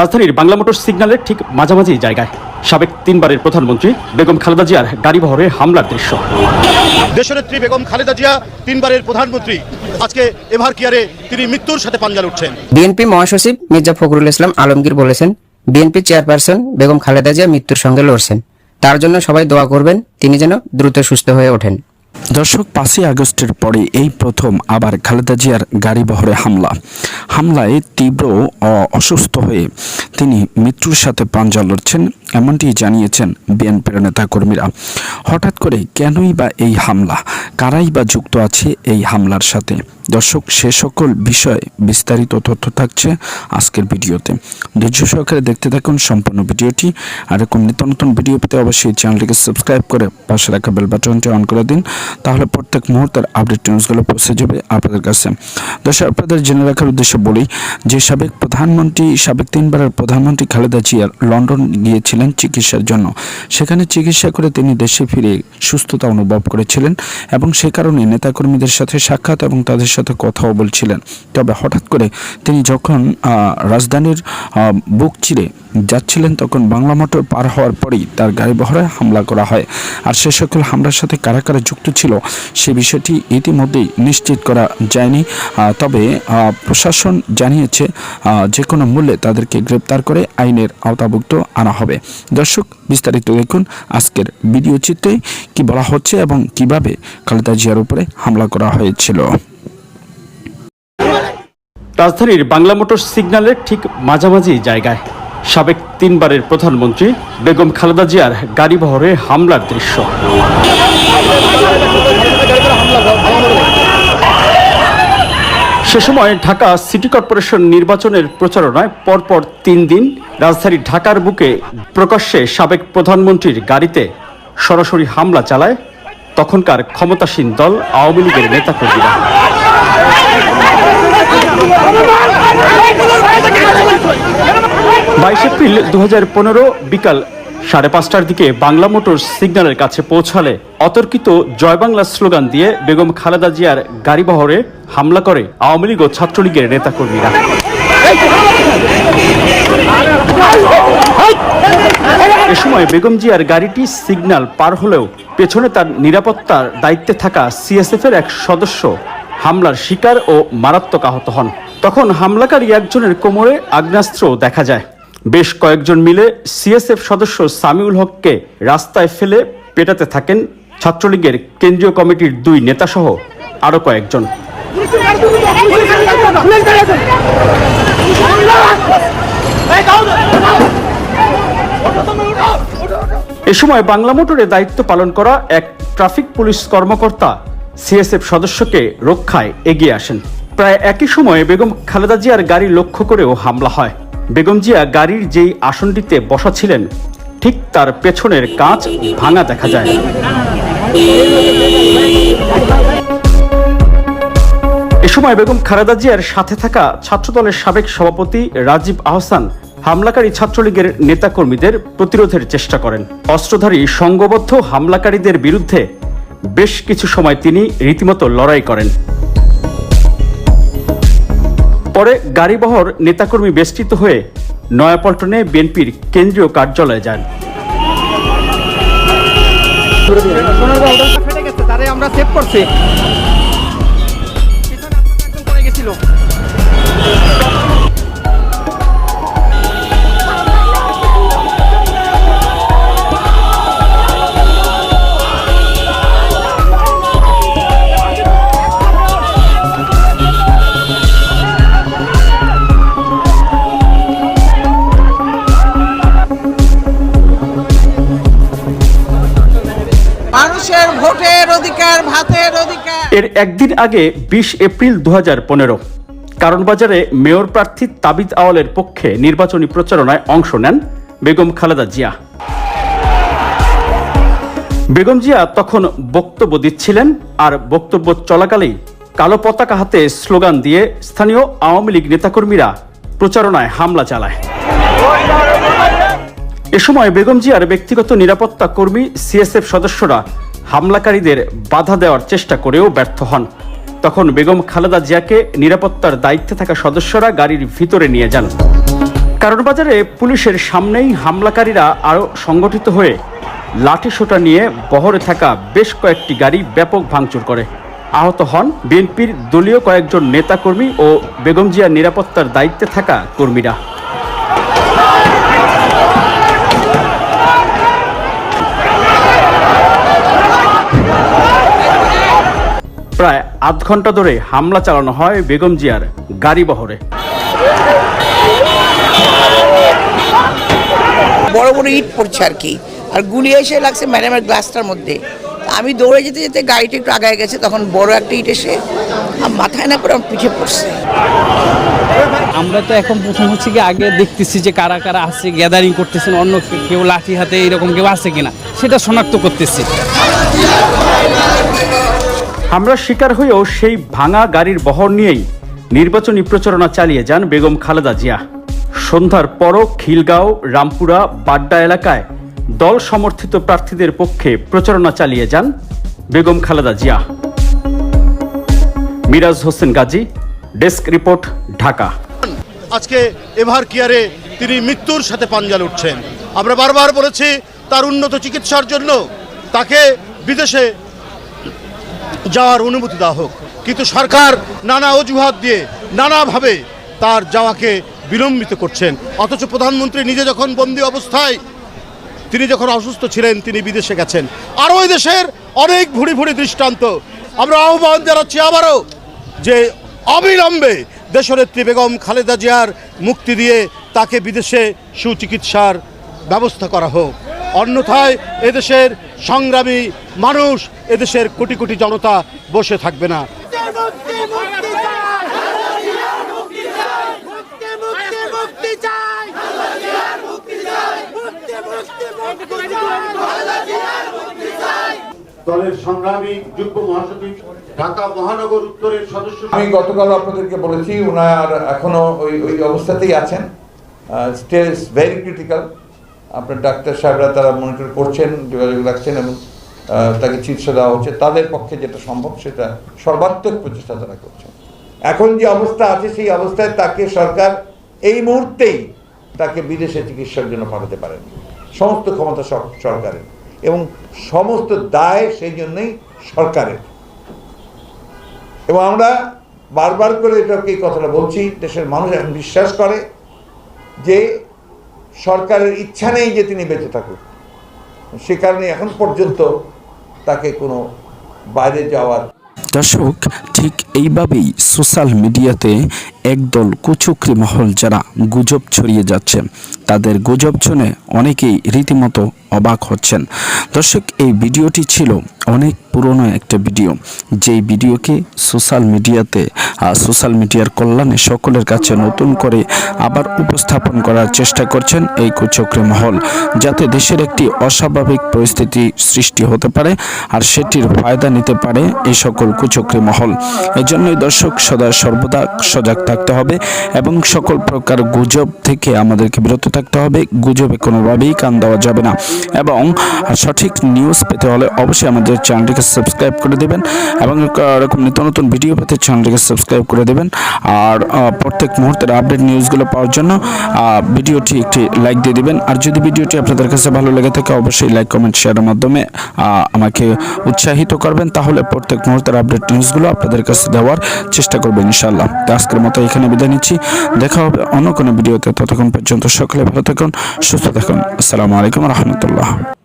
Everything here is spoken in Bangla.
রাজধানীর বাংলা মোটর সিগন্যালের ঠিক মাঝামাঝি জায়গায় সাবেক তিনবারের প্রধানমন্ত্রী বেগম খালেদা জিয়ার গাড়িবহরে হামলার দৃশ্য। দেশনেত্রী বেগম খালেদা জিয়া তিনবারের প্রধানমন্ত্রী। আজকে এভার কেয়ারে তিনি মৃত্যুর সাথে পাঞ্জা লুটছেন বিএনপি মহাসচিব মির্জা ফখরুল ইসলাম আলমগীর বলেছেন বিএনপি চেয়ারপারসন বেগম খালেদা জিয়া মৃত্যুর সঙ্গে লড়ছেন। তার জন্য সবাই দোয়া করবেন তিনি যেন দ্রুত সুস্থ হয়ে ওঠেন। দর্শক, পাঁচই আগস্টের পরে এই প্রথম আবার খালেদা জিয়ার গাড়ি বহরে হামলা। হামলায় তীব্র অসুস্থ হয়ে তিনি মৃত্যুর সাথে পাঞ্জা লড়ছেন, এমনটি জানিয়েছেন বিএনপির নেতা কর্মীরা হঠাৎ করে কেনই বা এই হামলা? কারাই বা যুক্ত আছে এই হামলার সাথে? দর্শক, সে সকল বিষয়ে বিস্তারিত তথ্য থাকছে আজকের ভিডিওতে। ধৈর্য সহকারে দেখতে থাকুন সম্পূর্ণ ভিডিওটি। আর এরকম নিত্য নতুন ভিডিও পেতে অবশ্যই চ্যানেলটিকে সাবস্ক্রাইব করে পাশে রাখা বেল বাটনটি অন করে দিন, তাহলে প্রত্যেক মুহূর্তের আপডেট নিউজগুলো পৌঁছে যাবে আপনাদের কাছে। দর্শক, আপনাদের জেনে রাখার উদ্দেশ্যে বলি যে, সাবেক প্রধানমন্ত্রী, সাবেক তিনবারের প্রধানমন্ত্রী খালেদা জিয়ার লন্ডন গিয়েছিলেন চিকিৎসার জন্য। সেখানে চিকিৎসা করে তিনি দেশে ফিরে সুস্থতা অনুভব করেছিলেন এবং সে কারণে নেতাকর্মীদের সাথে সাক্ষাৎ এবং তাদের সাথে কথাও বলছিলেন। তবে হঠাৎ করে তিনি যখন রাজধানীর বুক চিরে যাচ্ছিলেন তখন বাংলা মোটর পার হওয়ার পরেই তার গাড়ি বহরে হামলা করা হয়। আর সে সকল হামলার সাথে কারা কারা যুক্ত ছিল, সে বিষয়টি ইতিমধ্যেই নিশ্চিত করা যায়নি। তবে প্রশাসন জানিয়েছে যে কোনো মূল্যে তাদেরকে গ্রেপ্তার করে আইনের আওতাভুক্ত আনা হবে। দর্শক, বিস্তারিত দেখুন আজকের ভিডিও চিত্রে কি বলা হচ্ছে এবং কীভাবে খালেদা জিয়ার উপরে হামলা করা হয়েছিল। রাজধানীর বাংলা মোটর সিগন্যালের ঠিক মাঝামাঝি জায়গায় সাবেক তিনবারের প্রধানমন্ত্রী বেগম খালেদা জিয়ার গাড়িবহরে হামলার দৃশ্য সে সময় ঢাকা সিটি কর্পোরেশন নির্বাচনের প্রচারণায় পরপর তিন দিন রাজধানী ঢাকার বুকে প্রকাশ্যে সাবেক প্রধানমন্ত্রীর গাড়িতে সরাসরি হামলা চালায় তখনকার ক্ষমতাসীন দল আওয়ামী লীগের নেতাকর্মীরা বাইশ এপ্রিল দু হাজার পনেরো বিকাল সাড়ে পাঁচটার দিকে বাংলা মোটর সিগন্যালের কাছে পৌঁছালে অতর্কিত জয় বাংলা স্লোগান দিয়ে বেগম খালেদা জিয়ার গাড়িবহরে হামলা করে আওয়ামী লীগ ও ছাত্রলীগের নেতাকর্মীরা। এ সময় বেগম জিয়ার গাড়িটি সিগন্যাল পার হলেও পেছনে তার নিরাপত্তার দায়িত্বে থাকা সিএসএফ এর এক সদস্য হামলার শিকার ও মারাত্মক আহত হন। তখন হামলাকারী একজনের কোমরে আগ্নেয়াস্ত্র দেখা যায়। বেশ কয়েকজন মিলে সিএসএফ সদস্য সামিউল হককে রাস্তায় ফেলে পেটাতে থাকেন ছাত্রলীগের কেন্দ্রীয় কমিটির দুই নেতাসহ আরও কয়েকজন। এ সময় বাংলা মোটরে দায়িত্ব পালন করা এক ট্রাফিক পুলিশ কর্মকর্তা সিএসএফ সদস্যকে রক্ষায় এগিয়ে আসেন। প্রায় একই সময়ে বেগম খালেদা জিয়ার গাড়ি লক্ষ্য করেও হামলা হয়। বেগম জিয়া গাড়ির যেই আসনটিতে বসা ছিলেন, ঠিক তার পেছনের কাঁচ ভাঙা দেখা যায়। এ সময় বেগম খালেদা জিয়ার সাথে থাকা ছাত্রদলের সাবেক সভাপতি রাজীব আহসান হামলাকারী ছাত্রলীগের নেতাকর্মীদের প্রতিরোধের চেষ্টা করেন। অস্ত্রধারী সংঘবদ্ধ হামলাকারীদের বিরুদ্ধে বেশ কিছু সময় তিনি রীতিমতো লড়াই করেন। পরে গাড়িবহর নেতাকর্মী বেষ্টিত হয়ে নয়াপল্টনে বিএনপির কেন্দ্রীয় কার্যালয়ে যান। আমরা সেভ করছি। এর একদিন আগে বিশ এপ্রিল দু কারণ বাজারে মেয়র প্রার্থী তাবিদ আওয়ালের পক্ষে নির্বাচনী প্রচারণায় অংশ নেন বেগম খালেদা জিয়া। বেগম জিয়া তখন বক্তব্য দিচ্ছিলেন আর বক্তব্য চলাকালেই কালো পতাকা হাতে স্লোগান দিয়ে স্থানীয় আওয়ামী লীগ নেতাকর্মীরা প্রচারণায় হামলা চালায়। এ সময় বেগম জিয়ার ব্যক্তিগত নিরাপত্তা কর্মী, সিএসএফ সদস্যরা হামলাকারীদের বাধা দেওয়ার চেষ্টা করেও ব্যর্থ হন। তখন বেগম খালেদা জিয়াকে নিরাপত্তার দায়িত্বে থাকা সদস্যরা গাড়ির ভিতরে নিয়ে যান। কারণবাজারে পুলিশের সামনেই হামলাকারীরা আরও সংগঠিত হয়ে লাঠি সোটা নিয়ে বহরে থাকা বেশ কয়েকটি গাড়ি ব্যাপক ভাঙচুর করে। আহত হন বিএনপির দলীয় কয়েকজন নেতাকর্মী ও বেগম জিয়ার নিরাপত্তার দায়িত্বে থাকা কর্মীরা প্রায় আধ ঘণ্টা ধরে হামলা চালানো হয় বেগম জিয়ার গাড়ি বহরে। বড় বড় ইট পড়ছে আর কি। আর গুলি এসে লাগছে ম্যাডামের গ্লাসটার মধ্যে। আমি দৌড়ে যেতে যেতে গাড়িটা একটু আগায় গেছে তখন বড় একটা ইট এসে মাথায় না পরে আমার পিঠে পড়ছে। আমরা তো এখন প্রথম হচ্ছে কি আগে দেখতেছি যে কারা কারা আছে গ্যাদারিং করতেছেন অন্য কেউ লাঠি হাতে এরকম কেউ আছে কিনা সেটা শনাক্ত করতেছি। হামলার শিকার হয়েও সেই ভাঙা গাড়ির বহর নিয়েই নির্বাচনী প্রচারণা চালিয়ে যান বেগম খালেদা জিয়া। সন্ধ্যার পরও খিলগাঁও, রামপুরা, বাড্ডা এলাকায় দল সমর্থিত প্রার্থীদের পক্ষে প্রচারণা চালিয়ে যান Begum Khaleda Zia. Miraj Hossain Gazi, desk report, Dhaka. আজকে এভার কেয়ারে তিনি মৃত্যুর সাথে পাঞ্জা লুটছেন আমরা বারবার বলেছি, তার উন্নত চিকিৎসার জন্য তাকে বিদেশে যাওয়ার অনুমতি দেওয়া হোক। কিন্তু সরকার নানা অজুহাত দিয়ে নানাভাবে তার যাওয়াকে বিলম্বিত করছেন। অথচ প্রধানমন্ত্রী নিজে যখন বন্দি অবস্থায় তিনি যখন অসুস্থ ছিলেন, তিনি বিদেশে গেছেন। আরও ওই দেশের অনেক ভুড়ি ভুড়ি দৃষ্টান্ত। আমরা আহ্বান জানাচ্ছি আবারও যে অবিলম্বে দেশনেত্রী বেগম খালেদা জিয়ার মুক্তি দিয়ে তাকে বিদেশে সুচিকিৎসার ব্যবস্থা করা হোক। অন্যথায় এদেশের সংগ্রামী মানুষ এদেশের কোটি কোটি জনতা বসে থাকবে না। মুক্তি মুক্তি চাই মুক্তি মুক্তি মুক্তি চাই মুক্তি মুক্তি মুক্তি চাই দলের সংগ্রামী যুগ্ম মহাসচিব ঢাকা মহানগর উত্তরের সদস্য আমি গতকাল আপনাদেরকে বলেছি ওনার এখনও ওই ওই অবস্থাতেই আছেন। স্টেজ ভেরি ক্রিটিক্যাল আপনার ডাক্তার সাহেবরা তারা মনিটর করছেন, যোগাযোগ রাখছেন এবং তাকে চিকিৎসা দেওয়া হচ্ছে। তাদের পক্ষে যেটা সম্ভব সেটা সর্বাত্মক প্রচেষ্টা তারা করছেন। এখন যে অবস্থা আছে সেই অবস্থায় তাকে সরকার এই মুহূর্তেই তাকে বিদেশে চিকিৎসার জন্য পাঠাতে পারেন। সমস্ত ক্ষমতা সর- সরকারের এবং সমস্ত দায় সেই জন্যই সরকারের। এবং আমরা বারবার করে এটাকে এই কথাটা বলছি, দেশের মানুষ এখন বিশ্বাস করে যে সরকারের ইচ্ছা নেই যে তিনি বেঁচে থাকুক। সে কারণে এখন পর্যন্ত তাকে কোনো বাইরে যাওয়ার দর্শক, ঠিক এইভাবেই সোশ্যাল মিডিয়াতে একদল কুচক্রি মহল যারা গুজব ছড়িয়ে যাচ্ছে, তাদের গুজব শুনে অনেকেই রীতিমতো অবাক হচ্ছেন। দর্শক, এই ভিডিওটি ছিল অনেক পুরনো একটা ভিডিও। যেই ভিডিওকে সোশ্যাল মিডিয়াতে সোশ্যাল মিডিয়ার কল্যাণে সকলের কাছে নতুন করে আবার উপস্থাপন করার চেষ্টা করছেন এই কুচক্রি মহল, যাতে দেশের একটি অস্বাভাবিক পরিস্থিতি সৃষ্টি হতে পারে আর সেটির ফায়দা নিতে পারে এই সকল কুচক্রি মহল। এজন্যই দর্শক সদা সর্বদা সজাগ থাকতে হবে এবং সকল প্রকার গুজব থেকে আমাদেরকে বিরত থাকতে হবে। গুজবে কোনোভাবেই কান দেওয়া যাবে না। এবং সঠিক নিউজ পেতে হলে অবশ্যই আমাদের চ্যানেলটিকে সাবস্ক্রাইব করে দেবেন এবং এরকম নিত্য নতুন ভিডিও পেতে চ্যানেলটিকে সাবস্ক্রাইব করে দেবেন। আর প্রত্যেক মুহূর্তের আপডেট নিউজগুলো পাওয়ার জন্য ভিডিওটি একটি লাইক দিয়ে দিবেন। আর যদি ভিডিওটি আপনাদের কাছে ভালো লেগে থাকে, অবশ্যই লাইক কমেন্ট শেয়ারের মাধ্যমে আমাকে উৎসাহিত করবেন। তাহলে প্রত্যেক মুহূর্তের আপডেট নিউজগুলো আপনাদের কাছে দেওয়ার চেষ্টা করব ইনশাল্লাহ তো আজকের মতো এখানে বিদায় নিচ্ছি। দেখা হবে অন্য কোনো ভিডিওতে। ততক্ষণ পর্যন্ত সকলে ভালো থাকুন, সুস্থ থাকুন। আসসালামু আলাইকুম রহমতুল্লাহ।